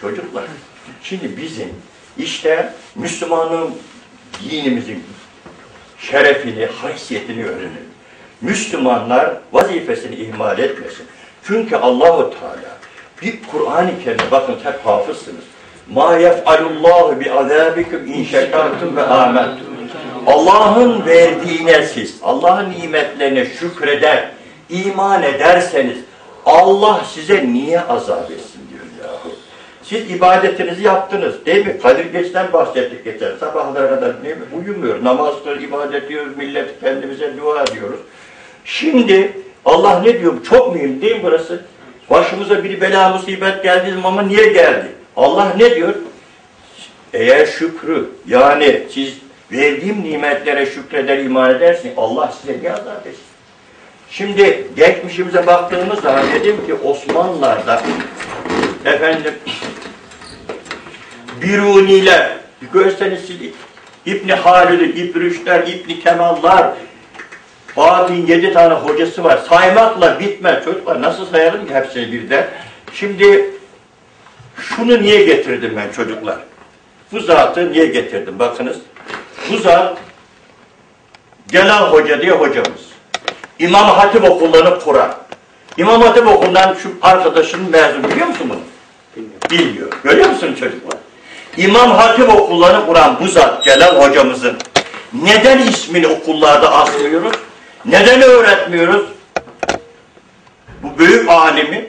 Çocuklar, şimdi bizim işte Müslümanın dinimizin şerefini, haysiyetini öğrenelim. Müslümanlar vazifesini ihmal etmesin. Çünkü Allahu Teala bir Kur'an-ı Kerim bakın hep hafızsınız. Ma yef'alullahu bi azabikum in şekertum ve amentum. Allah'ın verdiğine siz, Allah'ın nimetlerine şükreder, iman ederseniz Allah size niye azap etsin. Siz ibadetinizi yaptınız değil mi? Kadir Geç'ten bahsettik geçen sabahlara kadar değil mi? Uyumuyor, namaz kılıyoruz, ibadet ediyoruz, millet kendimize dua ediyoruz. Şimdi Allah ne diyor? Çok mühim değil mi burası? Başımıza bir bela musibet zaman ama niye geldi? Allah ne diyor? Eğer şükrü yani siz verdiğim nimetlere şükreder iman edersin Allah size ne azap etsin? Şimdi geçmişimize baktığımız zaman dedim ki Osmanlılar'da efendim Biruniler görseniz siz İbni Halid, İbni Rüşder, İbni Kemallar Fatih'in yedi tane hocası var. Saymakla bitmez çocuklar. Nasıl sayalım ki hepsini birden? Şimdi şunu niye getirdim ben çocuklar? Bu zatı niye getirdim? Bakınız. Bu zat Celal Hoca diye hocamız. İmam Hatip okullarını kuran. İmam Hatip okulundan şu arkadaşın mezun biliyor musun bunu? Bilmiyor. Görüyor musun çocuklar? İmam Hatip okullarını kuran bu zat Celal hocamızın neden ismini okullarda asmıyoruz? Neden öğretmiyoruz? Bu büyük alimi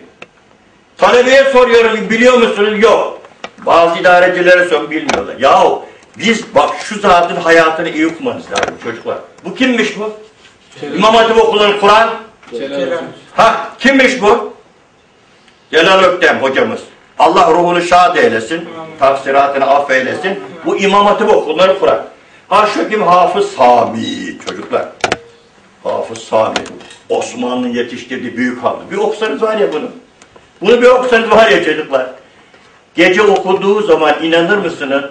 talebeye soruyorum biliyor musunuz? Yok. Bazı idarecilere sor bilmiyorlar. Yahu biz bak şu zatın hayatını iyi okumanız lazım çocuklar. Bu kimmiş bu? İmam Hatip okullarını kuran? Ha kimmiş bu? Celal Öktem hocamız. Allah ruhunu şad eylesin, tafsiratını affeylesin. Bu İmam Hatip okulları kuran. Ha şu kim? Hafız Sami çocuklar. Hafız Sami. Osmanlı'nın yetiştirdiği büyük hafız. Bir okusanız var ya bunu. Bunu bir okusanız var ya çocuklar. Gece okuduğu zaman inanır mısınız?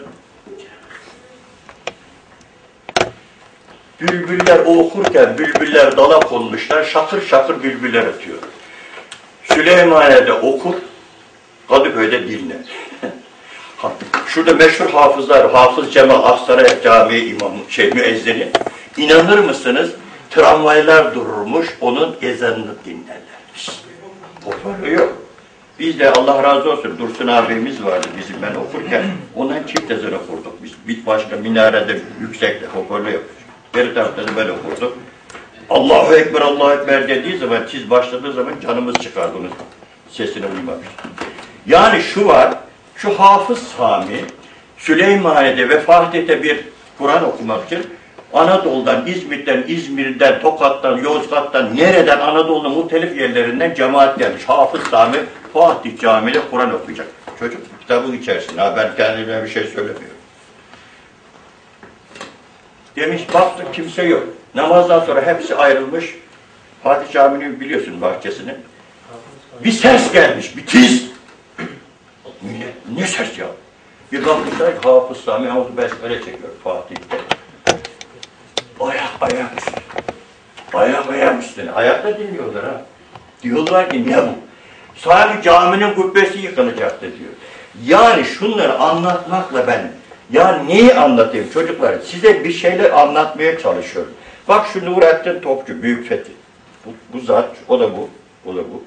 Bülbüller okurken bülbüller dala konmuşlar. Şakır şakır bülbüller ötüyor. Süleymaniye'de okur, Kadıköy'de dinle. Şurada meşhur hafızlar, Hafız Cemal Aksaray Camii imamı, şey müezzini. İnanır mısınız? Tramvaylar dururmuş, onun ezanını dinlerlermiş. Hoparlör yok. Biz de Allah razı olsun Dursun abimiz vardı bizim ben okurken. Ondan çift ezan okurduk biz. Bir başka minarede yüksekte hoparlör yok. Beri tarafta da böyle okurduk. Allahu Ekber, Allahu Ekber dediği zaman, çiz başladığı zaman canımız çıkardı onun sesine uymak. Yani şu var, şu Hafız Sami, Süleymaniye'de ve Fatih'te bir Kur'an okumak için Anadolu'dan, İzmit'ten, İzmir'den, Tokat'tan, Yozgat'tan, nereden Anadolu'nun muhtelif yerlerinden cemaat gelmiş. Hafız Sami Fatih Camii'de Kur'an okuyacak. Çocuk kitabın içerisinde. Ha, ben kendime bir şey söylemiyorum. Demiş baktık kimse yok. Namazdan sonra hepsi ayrılmış. Fatih Camii'ni biliyorsun bahçesini. Bir ses gelmiş, bir tiz. Millet, ne ses ya? Bir bakmışlar ki Hafız Sami Havuz Besmele çekiyor Fatih'te. Ayak ayak üstüne. Ayak ayak üstüne. Ayakta dinliyorlar ha. Diyorlar ki ne bu? Sahibi caminin kubbesi yıkılacaktı diyor. Yani şunları anlatmakla ben ya neyi anlatayım çocuklar? Size bir şeyler anlatmaya çalışıyorum. Bak şu Nurettin Topçu, Büyük Fethi. Bu, bu zat, o da bu, o da bu.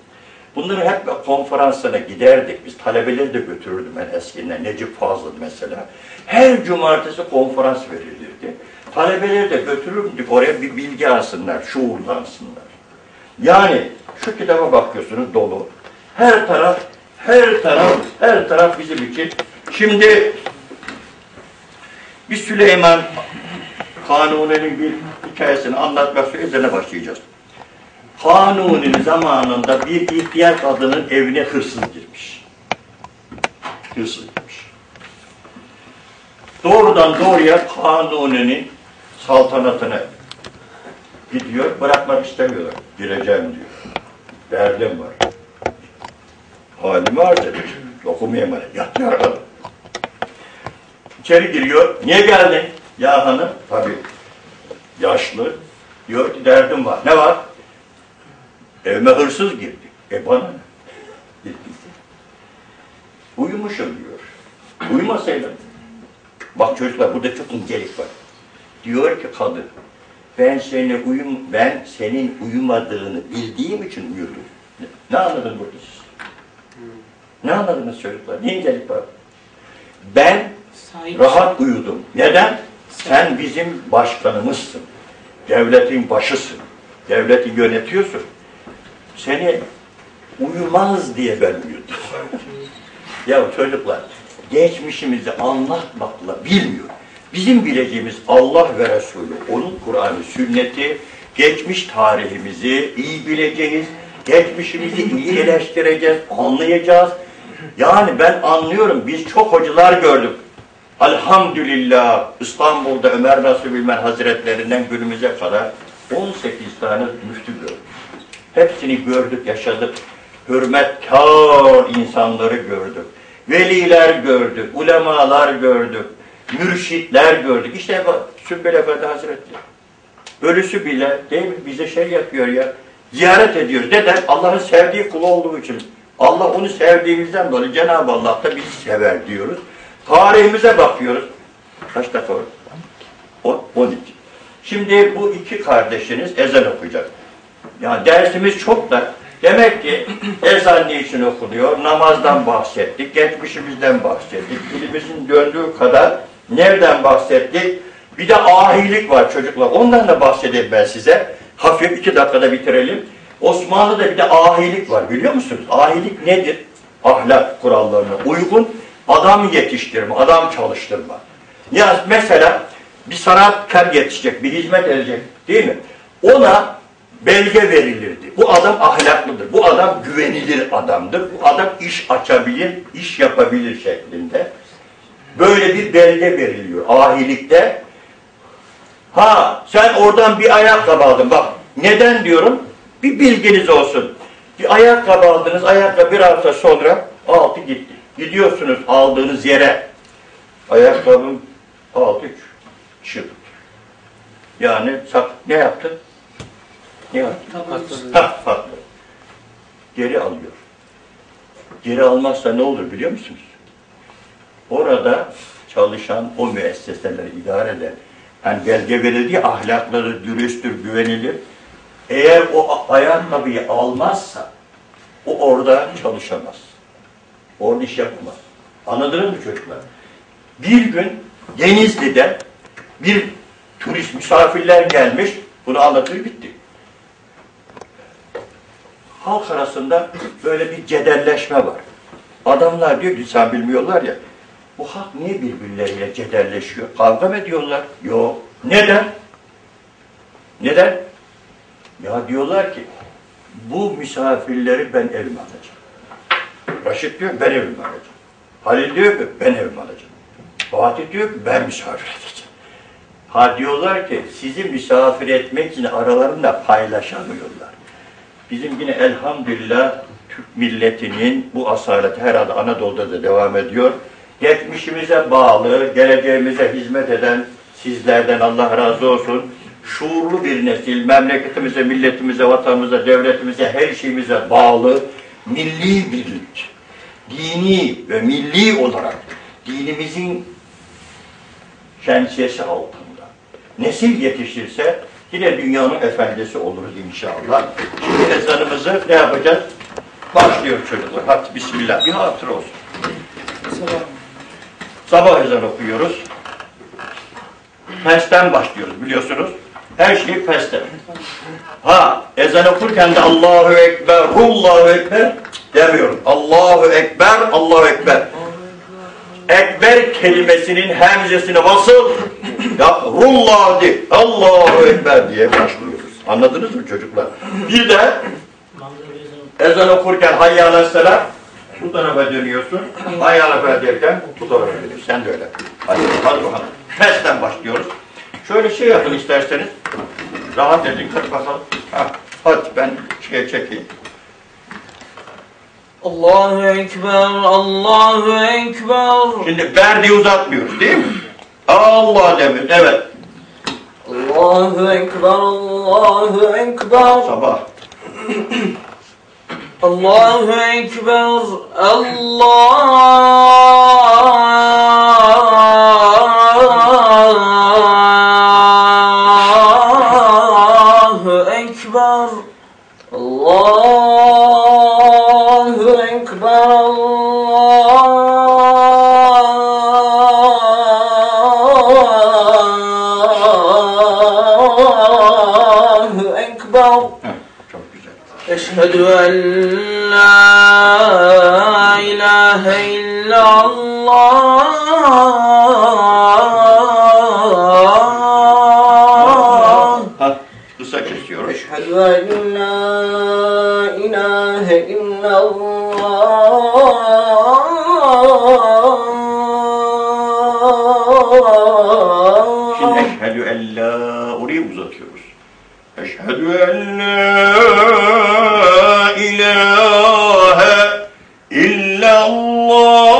Bunları hep konferanslara giderdik. Biz talebeleri de götürürdüm ben eskiden. Necip Fazıl mesela. Her cumartesi konferans verilirdi. Talebeleri de götürürdük oraya bir bilgi alsınlar, şuurlansınlar. Yani şu kitaba bakıyorsunuz dolu. Her taraf, her taraf, her taraf bizim için. Şimdi bir Süleyman Kanuni'nin bir hikayesini anlatmak üzerine başlayacağız. Kanuni'nin zamanında bir ihtiyar kadının evine hırsız girmiş. Hırsız girmiş. Doğrudan doğruya Kanuni'nin saltanatına gidiyor, bırakmak istemiyorlar. Gireceğim diyor. Derdim var. Halim var dedi. Okumayayım bana. Yat yaralım. İçeri giriyor. Niye geldin? Ya hanım, tabii yaşlı. Diyor ki derdim var. Ne var? Evime hırsız girdi. E bana ne? Uyumuşum diyor. Uyumasaydım. Bak çocuklar burada çok incelik var. Diyor ki kadın, ben seni uyum, ben senin uyumadığını bildiğim için uyudum. Ne, ne anladın burada siz? Ne anladınız çocuklar? Ne incelik var? Ben Sahip. rahat uyudum. Neden? Sen bizim başkanımızsın. Devletin başısın. Devleti yönetiyorsun. Seni uyumaz diye ben uyudum. ya çocuklar, geçmişimizi anlatmakla bilmiyor. Bizim bileceğimiz Allah ve Resulü, onun Kur'an'ı, sünneti, geçmiş tarihimizi iyi bileceğiz, geçmişimizi iyi eleştireceğiz, anlayacağız. Yani ben anlıyorum, biz çok hocalar gördük. Elhamdülillah İstanbul'da Ömer Nasuh Bilmen Hazretlerinden günümüze kadar 18 tane müftü gördük. Hepsini gördük, yaşadık. Hürmetkar insanları gördük. Veliler gördük, ulemalar gördük, mürşitler gördük. İşte Sümbül Efendi Hazretleri. Ölüsü bile değil mi bize şey yapıyor ya. Ziyaret ediyoruz. Neden? Allah'ın sevdiği kulu olduğu için. Allah onu sevdiğimizden dolayı Cenab-ı Allah da bizi sever diyoruz. Tarihimize bakıyoruz. Kaç dakika var? O, 12. Şimdi bu iki kardeşiniz ezan okuyacak. Ya dersimiz çok da demek ki ezan niçin okunuyor? Namazdan bahsettik, geçmişimizden bahsettik. Dilimizin döndüğü kadar nereden bahsettik? Bir de ahilik var çocuklar. Ondan da bahsedeyim ben size. Hafif iki dakikada bitirelim. Osmanlı'da bir de ahilik var biliyor musunuz? Ahilik nedir? Ahlak kurallarına uygun adam yetiştirme, adam çalıştırma. Ya mesela bir sanatkar yetişecek, bir hizmet edecek değil mi? Ona belge verilirdi. Bu adam ahlaklıdır, bu adam güvenilir adamdır, bu adam iş açabilir, iş yapabilir şeklinde. Böyle bir belge veriliyor ahilikte. Ha sen oradan bir ayakkabı aldın bak. Neden diyorum? Bir bilginiz olsun. Bir ayakkabı aldınız, ayakkabı bir hafta sonra altı gitti. Gidiyorsunuz aldığınız yere. Ayakkabının altı çıktı. Yani sak ne yaptı? Ne patladı. Geri alıyor. Geri almazsa ne olur biliyor musunuz? Orada çalışan o müesseseleri idare eden, yani belge verildiği ahlakları dürüsttür, güvenilir. Eğer o ayakkabıyı almazsa o orada çalışamaz. Orada iş yapamaz. Anladınız mı çocuklar? Bir gün Denizli'de bir turist misafirler gelmiş. Bunu anlatır bitti. Halk arasında böyle bir cedelleşme var. Adamlar diyor ki sen bilmiyorlar ya. Bu halk niye birbirleriyle cedelleşiyor? Kavga mı ediyorlar? Yok. Neden? Neden? Ya diyorlar ki bu misafirleri ben evime alacağım. Raşit diyor ben evime alacağım. Halil diyor ki ben evime alacağım. Fatih diyor ki ben misafir edeceğim. Ha diyorlar ki sizi misafir etmek için aralarında paylaşamıyorlar. Bizim yine elhamdülillah Türk milletinin bu asaleti herhalde Anadolu'da da devam ediyor. Geçmişimize bağlı, geleceğimize hizmet eden sizlerden Allah razı olsun. Şuurlu bir nesil, memleketimize, milletimize, vatanımıza, devletimize, her şeyimize bağlı, milli birlik, dini ve milli olarak dinimizin şemsiyesi altında nesil yetişirse yine dünyanın efendisi oluruz inşallah. Ezanımızı ne yapacağız? Başlıyor çocuklar. Hadi bismillah. Bir hatır olsun. Sabah ezan okuyoruz. Pesten başlıyoruz biliyorsunuz. Her şey pesten. Ha ezan okurken de Allahu Ekber, Allahu Ekber demiyorum. Allahu Ekber, Allahu Ekber. Ekber kelimesinin hemzesine basıp ya Rullah de Allahu Ekber diye başlıyoruz. Anladınız mı çocuklar? Bir de ezan okurken hayya aleyhisselam bu tarafa dönüyorsun. Hayya aleyhisselam derken bu tarafa dönüyorsun. Sen de öyle. Hadi, hadi bakalım. Pesten başlıyoruz. Şöyle şey yapın isterseniz. Rahat edin. Hadi bakalım. Ha, hadi ben şeye çekeyim. Allahu Ekber, Allahu Ekber. Şimdi berdi uzatmıyoruz değil mi? Allah demiyoruz. Evet. Allahu Ekber, Allahu Ekber. Sabah. Allahu Ekber. Allahu ilahe illallah. Ha, kısa kesiyoruz. Eşhedü en la ilahe illallah. Şimdi eşhedü en la orayı uzatıyoruz. Eşhedü en la ilahe illallah.